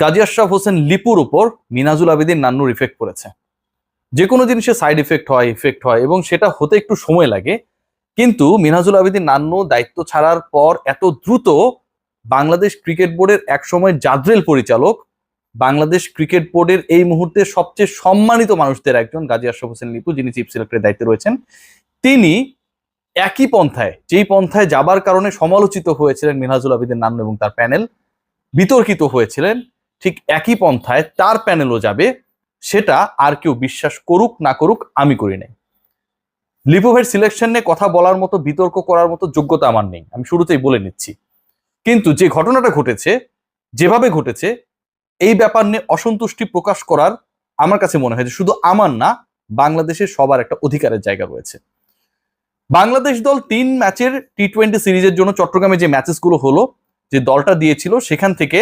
কাজী আশরাফ হোসেন লিপুর উপর মিনাজুল আবেদিন নান্নুর ইফেক্ট পড়েছে। যে কোনো জিনিসের সাইড ইফেক্ট হয় ইফেক্ট হয় এবং সেটা হতে একটু সময় লাগে। কিন্তু মিনাজুল আবেদিন নান্নু দায়িত্ব ছাড়ার পর এত দ্রুত বাংলাদেশ ক্রিকেট বোর্ডের একসময় জাদ্রেল পরিচালক, বাংলাদেশ ক্রিকেট বোর্ডের এই মুহূর্তে সবচেয়ে সম্মানিত মানুষদের একজন গাজী আশরাফ হোসেন লিপু, যিনি চিফ সিলেক্টরের দায়িত্বে রয়েছেন। তিনি একই পন্থায়, যেই পন্থায় যাবার কারণে সমালোচিত হয়েছিলেন মিনহাজুল আবেদিন নান্নু এবং তার প্যানেল বিতর্কিত হয়েছিলেন। ঠিক একই পন্থায় তার প্যানেলও যাবে, সেটা আর কেউ বিশ্বাস করুক না করুক আমি করি নাই। লিপোভের সিলেকশন নিয়ে কথা বলার মতো, বিতর্ক করার মতো যোগ্যতা আমার নেই, আমি শুরুতেই বলে নিচ্ছি। কিন্তু যে ঘটনাটা ঘটেছে, যেভাবে ঘটেছে, এই ব্যাপার নিয়ে অসন্তুষ্টি প্রকাশ করার আমার কাছে মনে হয় যে শুধু আমার না, বাংলাদেশের সবার একটা অধিকারের জায়গা রয়েছে। বাংলাদেশ দল তিন ম্যাচের টি টোয়েন্টি সিরিজের জন্য চট্টগ্রামে যে ম্যাচেসগুলো হলো, যে দলটা দিয়েছিল, সেখান থেকে